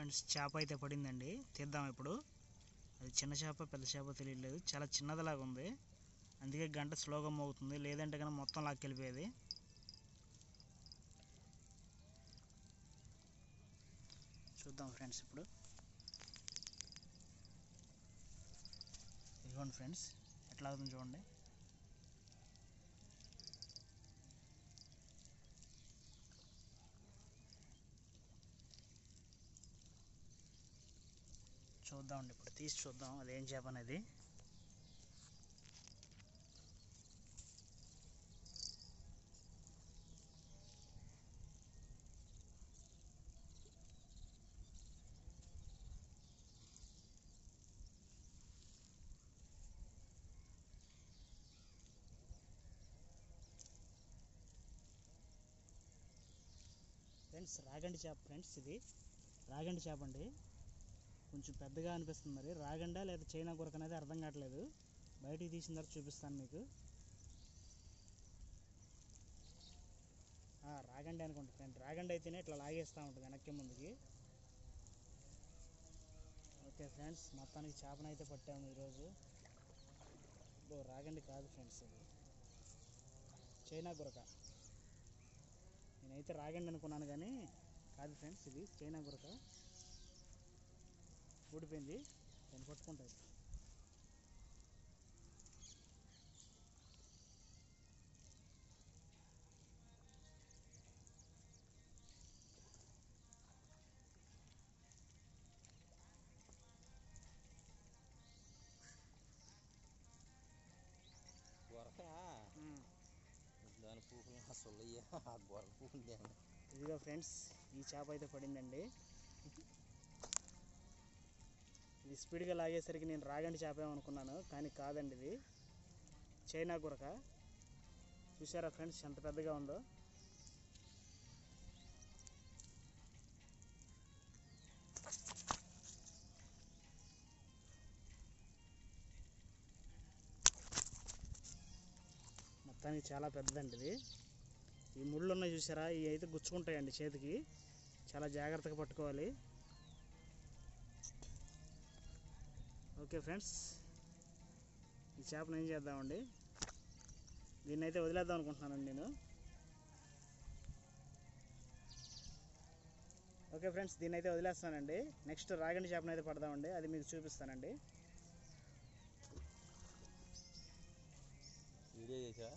Friends చేప అయితే పడిందండి. తీద్దాం ఇప్పుడు. అది చిన్న చేప పెద్ద చేప తెలియలేదు చాలా చిన్నదిలాగా ఉంది. అందుకే గంట స్లోగా మోగుతుంది లేదంటే కనుక మొత్తం లాక్కెళ్ళిపోయేది. చూద్దాం ఫ్రెండ్స్ ఇప్పుడు. ఇదిగోండి ఫ్రెండ్స్ ఎట్లా అవుతుంది చూడండి. చూద్దామండి. ఇప్పుడు తీసి చూద్దాం. అదేం చేప అనేది. ఫ్రెండ్స్ రాగండి చేప. ఫ్రెండ్స్ ఇది రాగండి చేప అండి. కొంచెం పెద్దగా అనిపిస్తుంది మరి. రాగండా లేదా చైనా గురక అనేది అర్థం కావట్లేదు. బయటికి తీసిన తర్వాత చూపిస్తాను మీకు. రాగండి అనుకుంటా ఫ్రెండ్. రాగండి అయితేనే ఇట్లా లాగేస్తూ ఉంటుంది వెనక్కి ముందుకి. ఓకే ఫ్రెండ్స్ మొత్తానికి చేపనైతే అయితే పట్టాము ఈరోజు. ఓ రాగండి కాదు ఫ్రెండ్స్ ఇది. చైనా గురక. నేనైతే రాగండి అనుకున్నాను కానీ కాదు ఫ్రెండ్స్ ఇది చైనా గురక. ఊడిపోయింది. దాన్ని పట్టుకుంటుంది గొరక? దాని పూకులు అసలు ఆ గొరక పూకులు ఇదిగో ఫ్రెండ్స్ ఈ చేప అయితే పడిందండి. ఇది స్పీడ్గా లాగేసరికి నేను రాగండి చేపేమనుకున్నాను కానీ కాదండి ఇది. చైనా గురక చూసారా ఫ్రెండ్స్ ఎంత పెద్దగా ఉందో. మొత్తానికి చాలా పెద్దదండి ఇది. ఈ ముళ్ళు ఉన్నాయి చూసారా ఇవి అయితే గుచ్చుకుంటాయండి చేతికి. చాలా జాగ్రత్తగా పట్టుకోవాలి. ఓకే ఫ్రెండ్స్ ఈ చేపను ఏం చేద్దామండి? దీన్ని అయితే వదిలేద్దాం అనుకుంటున్నానండి నేను. ఓకే ఫ్రెండ్స్ దీన్ని అయితే వదిలేస్తానండి నెక్స్ట్ రాగండి చేపను అయితే పడదామండి. అది మీకు చూపిస్తానండి. వీడియో చేసా